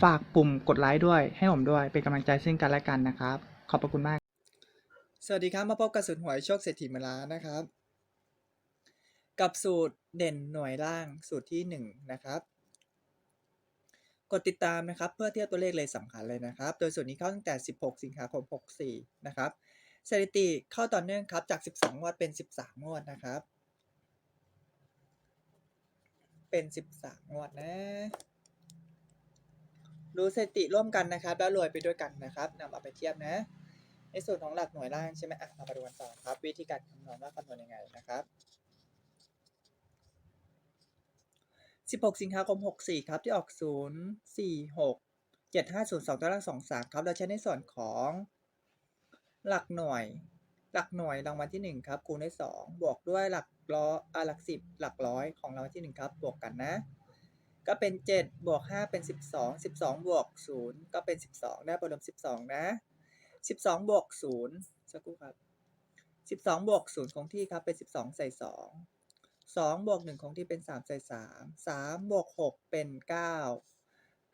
ฝากปุ่มกดไลค์ด้วยให้ผมด้วยเป็นกำลังใจซึ่งกันและกันนะครับ ขอบพระคุณมาก สวัสดีครับมาพบกับสูตรหวยโชคเศรษฐีมอล้านะครับ กับสูตรเด่นหน่วยล่างสูตรที่หนึ่งนะครับกดติดตามนะครับเพื่อเทียบตัวเลขเลยสำคัญเลยนะครับ โดยสูตรนี้เข้าตั้งแต่ 16 สิงหาคม 64 นะครับสถิติเข้าต่อเนื่องครับจาก 12 งวดเป็น 13 งวดนะครับ เป็น 13 งวดนะ ดูสถิติร่วมกันนะครับ แล้วรวยไปด้วยกันนะครับนำเอาไปเทียบนะ ในส่วนของหลักหน่วยล่างใช่ไหมอะเรามาดูกันต่อครับ วิธีการคำนวณว่าคำนวณยังไงนะครับ16 สิงหาคม 64 ครับ ที่ออก 0 4 6 7 5 0 2ตัวล่าง2 3 ครับ เราใช้ในส่วนของหลักหน่วย หลักหน่วยรางวัลที่ 1 ครับ คูณด้วย 2 บวกด้วยหลักร้อยหลัก 10 หลักร้อยของรางวัลที่ 1 ครับ บวกกันนะ ก็เป็น 7 บวก 5 เป็น 12 12 บวก 0 ก็เป็น 12 ได้ผลรวม12 นะ 12 บวก 0 สักครู่ครับ 12 บวก 0 คงที่ครับเป็น 12 ใส่ 2 2 บวก 1 คงที่เป็น 3 ใส่ 3 3 บวก 6 เป็น 9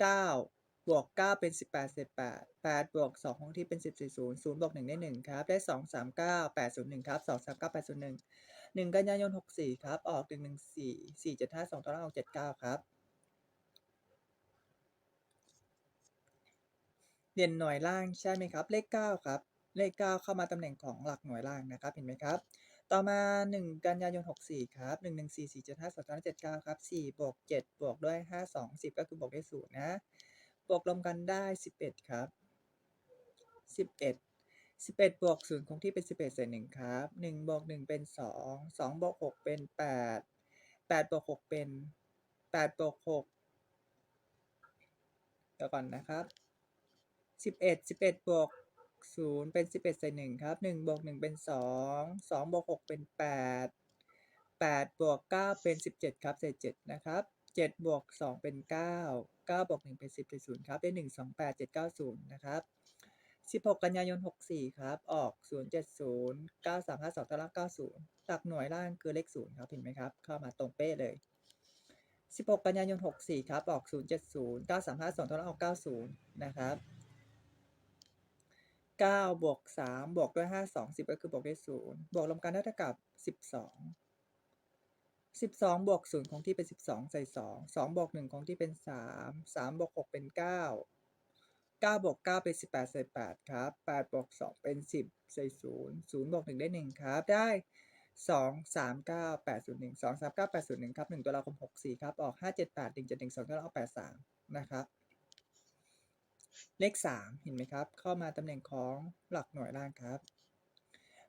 9 บวก 9 เป็น 18ใส่8 8 บวก 2 คงที่เป็น 10ใส่0 0 บวก 1 ได้ 1 ครับ ได้ 2 3 9 8 0 1 ครับ 2 3 9 8 0 1 1 กันยายน 64 ครับ ออก 1 1 4 4 7 5 2ตัวล่างออก79 ครับ เด่นหน่วยล่างใช่ไหมครับ เลข 9 ครับ เลข 9 เข้ามาตำแหน่งของหลักหน่วยล่างนะครับ เห็นไหมครับ ต่อมา 1 กันยายน 64 ครับ 1 1 4 4 7 5 2 3 7 9 ครับ 4 บวก 7 บวกด้วย 5 2 10 ก็คือบวกได้0นะ บวกรวมกันได้ 11 ครับ 11 11 บวก 0 คงที่เป็น 11ใส่1ครับ 1 บวก 1 เป็น 2 2 บวก 6 เป็น 8 8 บวก 6 เป็น 8 บวก 6 เดี๋ยวก่อนนะครับ สิบเอ็ดสิบเอ็ดบวกศูนย์เป็นสิบเอ็ดใส่หนึ่งครับหนึ่งบวกหนึ่งเป็นสองสองบวกหกเป็นแปดแปดบวกเก้าเป็นสิบเจ็ดครับเศษเจ็ดนะครับเจ็ดบวกสองเป็นเก้าเก้าบวกหนึ่งเป็นสิบเป็นศูนย์ครับได้หนึ่งสองแปดเจ็ดเก้าศูนย์นะครับสิบหกกันยายนหกสี่ครับออกศูนย์เจ็ดศูนย์เก้าสามห้าสองตารางเก้าศูนย์ตักหน่วยล่างคือเลขศูนย์ครับเห็นไหมครับ เข้ามาตรงเป๊ะเลยสิบหกกันยายนหกสี่ครับออกศูนย์เจ็ดศูนย์เก้าสามห้าสองตัวละออกเก้าศูนะครับ 9บวก3บวกด้วย 5 2 10 ก็คือบวกด้วย0บวกรวมกันได้เท่ากับ 12 12บวก0คงที่เป็น 12 ใส่ 2 2บวก1คงที่เป็น 3 3บวก6เป็น 9 9บวก9เป็น 18 ใส่ 8 ครับ8บวก2เป็น 10 ใส่ 0 0บวก1ได้ 1 ครับ ได้ 2 3 9 8 0 1 2 3 9 8 0 1 ครับ 1 ตัวเราคม 64 ครับ ออก 5 7 8 1 7 1 2ตัวเราออก 83 นะครับ เลข 3 เห็นไหมครับ เข้ามาตำแหน่งของหลักหน่วยล่างครับ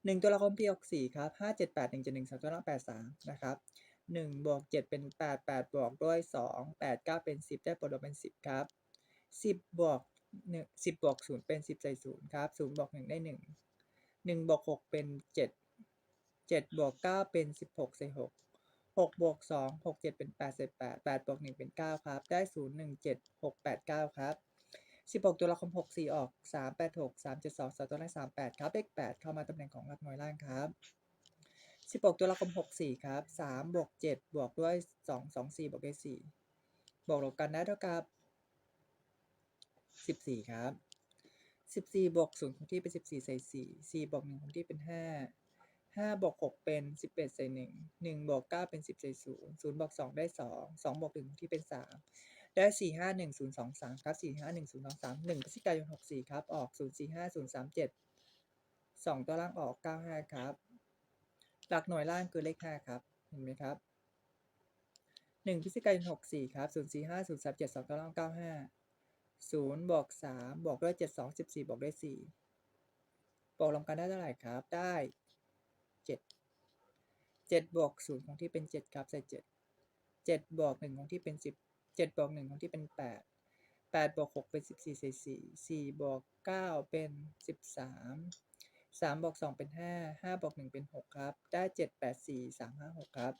1 ตัวละครปี64ครับ5 7 8 1 7 1 2ตัวละ83นะครับ1บวก7เป็น 8 8 บวกด้วย 2 8 9 เป็น 10 ได้ผลรวมเป็น 10 ครับ 10บวก1 10บวก0เป็น 10ใส่0ครับ0บวก1ได้ 1 1บวก6เป็น 7 7บวก9เป็น 16ใส่6 6บวก2 6 7 เป็น8ใส่8 8บวก1เป็น 9 ครับ ได้ 0 1 7 6 8 9 ครับ 16 ตัวละคร6 4 ออก 3 8 6 3 7 2 2ตัวละ3 8 ครับเลข8เข้ามาตำแหน่งของหลักหน่วยล่างครับ 16 ตัวละคร6 4 ครับ 3 บวก 7 บวกด้วย 2 2 4 บวกด้วย 4 บวกลบกันได้เท่ากับ 14 ครับ 14 บวก 0 คงที่เป็น 14 ใส่ 4 4 บวก 1 คงที่เป็น 5 5 บวก 6 เป็น 11 ใส่ 1 1 บวก 9 เป็น 10 ใส่ 0 0 บวก 2 ได้ 2 2 บวก 1 คงที่เป็น 3 ได้4 5 1 0 2 3ครับ4 5 1 0 2 3 1พฤศจิกายน64ครับ ออก0 4 5 0 3 7 2ตัวล่างออก95ครับ หลักหน่วยล่างคือเลขห้าครับ เห็นไหมครับหนึ่งพฤศจิกายนหกสี่ครับศูนย์สี่ห้าศูนย์สามเจ็ดสองเก้างเก้าห้าศูนย์บวกสามบวกด้วยเจ็ดสองสิบสี่บวกด้วยสี่บวกรวมกันได้เท่าไหร่ครับ ได้เจ็ดเจ็ดบวกศูนย์ของที่เป็นเจ็ดครับใส่เจ็ดเจ็ดบวกหนึ่งของที่เป็นสิบ เจ็ดบวกหนึ่งของที่เป็นแปดแปดบวกหกเป็นสิบสี่ใส่สี่สี่บวกเก้าเป็นสิบสามสามบวกสองเป็นห้าห้าบวกหนึ่งเป็นหกครับ ได้เจ็ดแปดสี่สามห้าหกครับ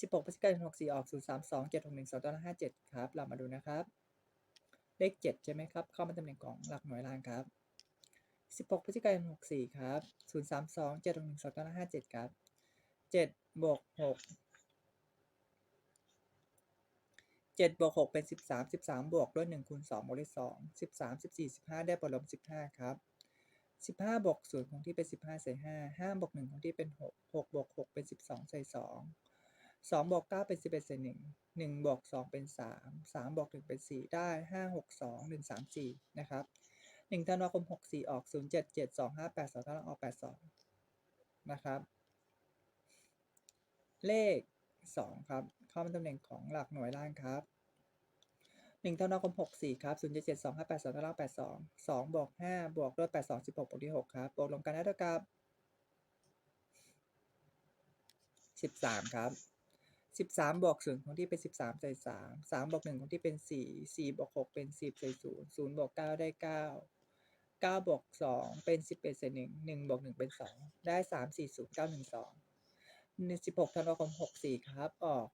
สิบหกพฤศจิกายนหกสี่ออกศูนย์สามสองเจ็ดหกหนึ่งสองตัวละห้าเจ็ดครับ เรามาดูนะครับ เลขเจ็ดใช่ไหมครับ เข้ามาตำแหน่งของหลักหน่วยล่างครับสิบหกพฤศจิกายนหกสี่ครับศูนย์สามสองเจ็ดหกหนึ่งสองตัวละห้าเจ็ดครับเจ็ดบวกหก เจ็ดบวกหกเป็นสิบสามสิบสามบวกด้วยหนึ่งคูณสองบวกด้วยสองสิบสามสิบสี่สิบห้าได้ผลลบสิบห้าครับสิบห้าบวกศูนย์ของที่เป็นสิบห้าใส่ห้าห้าบวกหนึ่งของที่เป็นหกหกบวกหกเป็นสิบสองใส่สองสองบวกเก้าเป็นสิบเอ็ดใส่หนึ่งหนึ่งบวกสองเป็นสามสามบวกหนึ่งเป็นสี่ได้ห้าหกสองหนึ่งสามสี่นะครับหนึ่งธันวาคมหกสี่ออกศูนย์เจ็ดเจ็ดสองห้าแปดสองตารางออกแปดสองนะครับ เลข 2 ครับ เข้าเป็ตำแหน่งของหลักหน่วยล่างครับ1เท่านักลม64 ครับ0 7 7 2 5 8 2เท่านัก82 2บวก5บวกด้วย82 16บวกที่6ครับบวกลงกันได้เท่ากับ 13 ครับ 13 บวก0องที่เป็น 13ใส่3 3บวก1คงที่เป็น 4 4บวก6เป็น 10ใส่0 0บวก9ได้ 9 9บวก2เป็น 11เศษ1 1บวก1เป็น 2 ได้ 3 4 0 9 1 2 ในสิบหกธันวาคมหกสี่ครับ ออก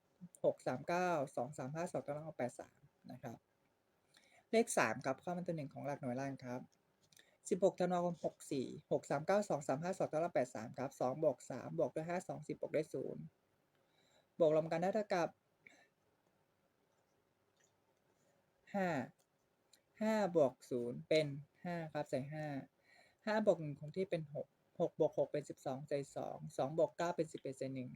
หกสามเก้าสองสามห้าสองกำลังออแปดสามนะครับ เลขสามครับเข้ามัาตัวหนึ่งของหลักหน่วยล่างครับสิบหกธันวาคมหกสี่หกสามเก้าสองสามห้าสองกำลังแปดสามครับสองบวกสามบวกด้วยห้าสองสิบบวกด้วยศูนย์บวกรวมกันได้เท่ากับห้าห้าบวกศูนย์เป็นห้าครับใส่ห้าห้าบวกหนึ่งคงที่เป็นหก หกบวกหกเป็นสิบสองใส่สองสองบวกเก้าเป็นสิบเอ็ดใส่หนึ่ง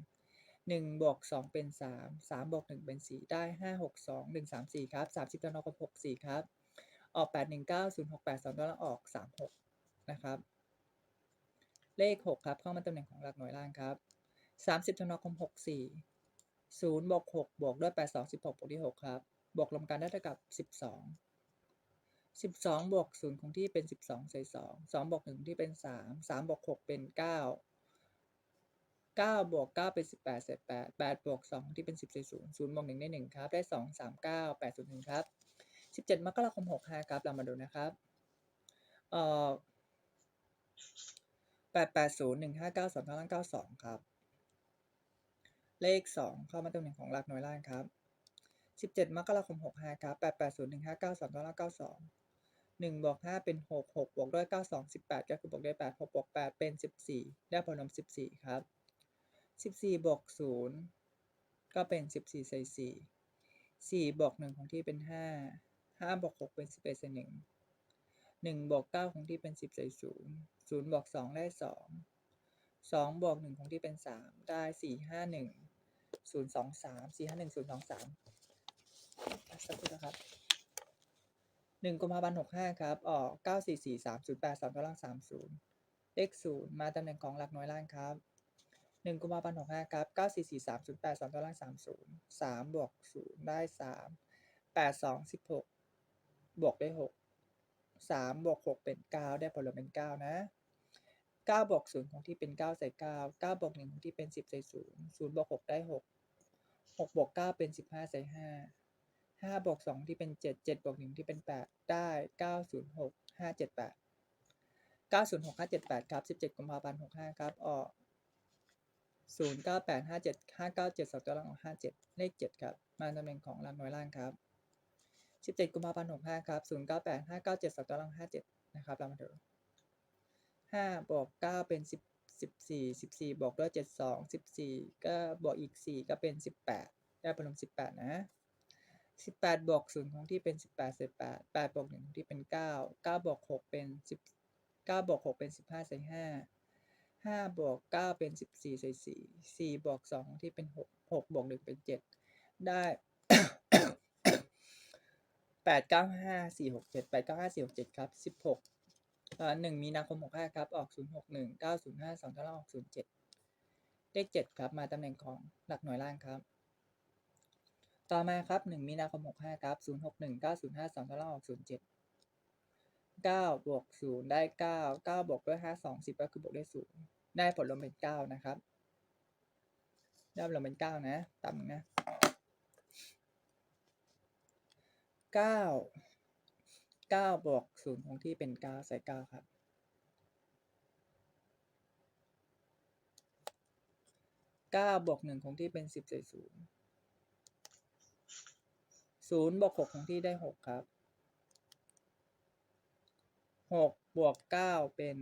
หนึ่งบวกสองเป็นสามสามบวกหนึ่งเป็นสี่ได้ห้าหกสองหนึ่งสามสี่ครับสามสิบธันวาคมหกสี่ครับ ออกแปดหนึ่งเก้าศูนย์หกแปดสองตัวละออกสามหกนะครับ เลขหกครับเข้ามาตำแหน่งของหลักหน่วยล่างครับสามสิบธันวาคมหกสี่ศูนย์บวกหกบวกด้วยแปดสองสิบหกบวกที่หกครับ บวกรวมกันได้เท่ากับสิบสอง สิบสองบวกศูนย์คงที่เป็นสิบสองใส่สองสองบวกหนึ่งที่เป็นสามสามบวกหกเป็นเก้าเก้าบวกเก้าเป็นสิบแปดเศษแปดแปดบวกสองที่เป็นสิบใส่ศูนย์ศูนย์บวกหนึ่งได้หนึ่งครับ ได้สองสามเก้าแปดศูนย์หนึ่งครับสิบเจ็ดมกราคมหกห้าครับ เรามาดูนะครับเอ่อแปดแปดศูนย์หนึ่งห้าเก้าสองเก้าเก้าสองครับ เลขสองเข้ามาตำแหน่งของหลักหน่วยล่างครับสิบเจ็ดมกราคมหกห้าครับแปดแปดศูนย์หนึ่งห้าเก้าสองเก้าเก้าสอง หนึ่งบวกห้าเป็นหกหกบวกด้วยเก้าสองสิบแปดก็คือบวกด้วยแปดหกบวกแปดเป็นสิบสี่ได้ผลลัพธ์สิบสี่ครับสิบสี่บวกศูนย์ก็เป็นสิบสี่ใส่สี่สี่บวกหนึ่งของที่เป็นห้าห้าบวกหกเป็นสิบเอ็ดใส่หนึ่งหนึ่งบวกเก้าของที่เป็นสิบใส่ศูนย์ศูนย์บวกสองได้สองสองบวกหนึ่งของที่เป็นสามได้สี่ห้าหนึ่งศูนย์สองสามสี่ห้าหนึ่งศูนย์สองสามสักครู่นะครับ หนึ่งกุมภาพันธ์หกห้าครับ ออกเก้าสี่สี่สามศูนย์แปดสามกำลังสามศูนย์เลขศูนย์มาตำแหน่งของหลักน้อยล่างครับหนึ่งกุมภาพันธ์หกห้าครับเก้าสี่สี่สามศูนย์แปดสามกำลังสามศูนย์สามบวกศูนย์ได้สามแปดสองสิบหกบวกได้หกสามบวกหกเป็นเก้าได้ผลลัพธ์เป็นเก้านะเก้าบวกศูนย์ของที่เป็นเก้าใส่เก้าเก้าบวกหนึ่งของที่เป็นสิบใส่ศูนย์ศูนย์บวกหกได้หกหกบวกเก้าเป็นสิบห้าใส่ห้า ห้าบวกสองที่เป็นเจ็ดเจ็ดบวกหนึ่งที่เป็นแปดได้เก้าศูนย์หกห้าเจ็ดแปดเก้าศูนย์หกห้าเจ็ดแปดครับสิบเจ็ดกุมภาพันธ์หกห้าครับออกศูนย์เก้าแปดห้าเจ็ดห้าเก้าเจ็ดสองตัวล่างออกห้าเจ็ดเลขเจ็ดครับ มาตำแหน่งของหลักหน่วยล่างครับสิบเจ็ดกุมภาพันธ์หกห้าครับศูนย์เก้าแปดห้าเก้าเจ็ดสองตัวล่างห้าเจ็ดนะครับเรามาดูห้าบวกเก้าเป็นสิบสิบสี่สิบสี่บวกด้วยเจ็ดสองสิบสี่ก็บวกอีกสี่ก็เป็นสิบแปดได้ผลลัพธ์สิบแปดนะ สิบแปดบวกศูนย์ของที่เป็นสิบแปดเศษแปดแปดบวกหนึ่งของที่เป็นเก้าเก้าบวกหกเป็นสิบเก้าบวกหกเป็นสิบห้าใส่ห้าห้าบวกเก้าเป็นสิบสี่ใส่สี่สี่บวกสองที่เป็นหกหกบวกหนึ่งเป็นเจ็ดได้แปดเก้าห้าสี่หกเจ็ดแปดเก้าห้าสี่หกเจ็ดครับสิบหกหนึ่งมีนาคมหกห้าครับออกศูนย์หกหนึ่งเก้าศูนย์ห้าสองเท่าออกศูนย์เจ็ดเลขเจ็ดครับมาตำแหน่งของหลักหน่วยล่างครับ ต่อมาครับหนึ่งมีนาคมหกห้าครับศูนย์หกหนึ่งเก้าศูนย์ห้าสองตารางออกศูนย์เจ็ดเก้าบวกศูนย์ได้เก้าเก้าบวกด้วยห้าสองสิบก็คือบวกด้วยศูนย์ได้ผลรวมเป็นเก้านะครับได้ผลรวมเป็นเก้านะต่ำนะเก้าเก้าบวกศูนย์คงที่เป็นเก้าใส่เก้าครับเก้าบวกหนึ่งคงที่เป็นสิบใส่ศูนย์ ศูนย์บวกหกคงที่ได้หกครับหกบวกเก้าเป็น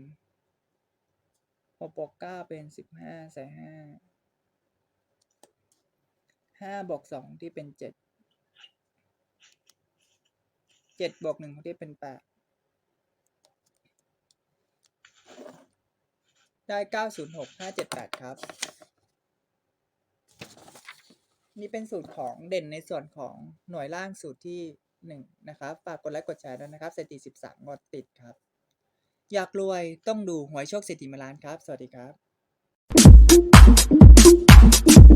หกบวกเก้าเป็นสิบห้าใส่ห้าห้าบวกสองที่เป็นเจ็ดเจ็ดบวกหนึ่งคงที่เป็นแปดได้เก้าศูนย์หกห้าเจ็ดแปดครับ นี่เป็นสูตรของเด่นในส่วนของหน่วยล่างสูตรที่หนึ่งนะครับ ฝากกดไลค์กดแชร์ด้วยนะครับ เศรษฐีสิบสามงวดติดครับ อยากรวยต้องดูหวยโชคเศรษฐีมาล้านครับ สวัสดีครับ